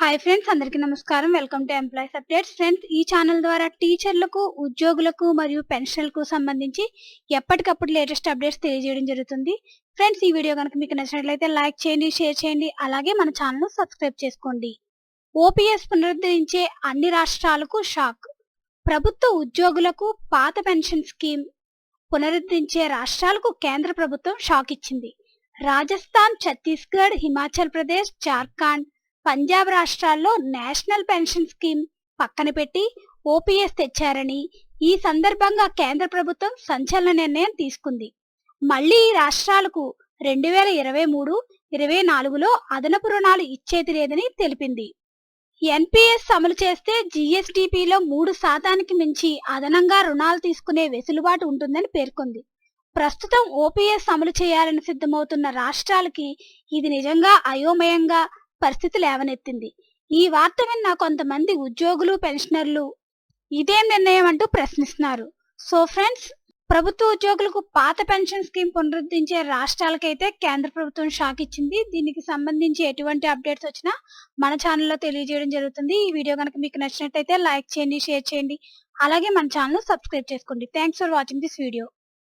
Hi friends అందరికీ నమస్కారం. Welcome to employees updates friends ఈ ఛానల్ ద్వారా టీచర్లకు ఉద్యోగులకు మరియు పెన్షన్లకు సంబంధించి ఎప్పటికప్పుడు లేటెస్ట్ అప్డేట్స్ తెలియజేయడం జరుగుతుంది. ఫ్రెండ్స్ ఈ వీడియో కనుక మీకు నచ్చినట్లయితే లైక్ చేయండి షేర్ చేయండి అలాగే మన ఛానల్ సబ్స్క్రైబ్ చేసుకోండి. ఓపీఎస్ పునరుద్ధరించే అన్ని రాష్ట్రాలకు షాక్ ప్రభుత్వ ఉద్యోగులకు పాత పెన్షన్ స్కీమ్ పునరుద్ధరించే రాష్ట్రాలకు కేంద్ర ప్రభుత్వం షాక్ ఇచ్చింది. రాజస్థాన్ ఛత్తీస్గఢ్ హిమాచల్ ప్రదేశ్ జార్ఖండ్ పంజాబ్ రాష్ట్రాల్లో నేషనల్ పెన్షన్ స్కీమ్ పక్కన పెట్టి ఓపీఎస్ తెచ్చారని ఈ సందర్భంగా కేంద్ర ప్రభుత్వం సంచలన నిర్ణయం తీసుకుంది. మళ్ళీ ఈ రాష్ట్రాలకు రెండు వేల ఇరవై మూడు ఇరవై నాలుగులో అదనపు రుణాలు ఇచ్చేది లేదని తెలిపింది. ఎన్పిఎస్ అమలు చేస్తే జీఎస్డిపిలో మూడు శాతానికి మించి అదనంగా రుణాలు తీసుకునే వెసులుబాటు ఉంటుందని పేర్కొంది. ప్రస్తుతం ఓపీఎస్ అమలు చేయాలని సిద్ధమవుతున్న రాష్ట్రాలకి ఇది నిజంగా అయోమయంగా పరిస్థితి లేవనెత్తింది. ఈ వార్త విన్న కొంతమంది ఉద్యోగులు పెన్షనర్లు ఇదేం నిర్ణయం అంటూ ప్రశ్నిస్తున్నారు. సో ఫ్రెండ్స్ ప్రభుత్వ ఉద్యోగులకు పాత పెన్షన్ స్కీమ్ పునరుద్ధరించే రాష్ట్రాలకైతే కేంద్ర ప్రభుత్వం షాక్ ఇచ్చింది. దీనికి సంబంధించి ఎటువంటి అప్డేట్స్ వచ్చినా మన ఛానల్లో తెలియజేయడం జరుగుతుంది. ఈ వీడియో కనుక మీకు నచ్చినట్టయితే లైక్ చేయండి షేర్ చేయండి. అలాగే మన ఛానల్ సబ్స్క్రైబ్ చేసుకోండి. Thanks for watching this video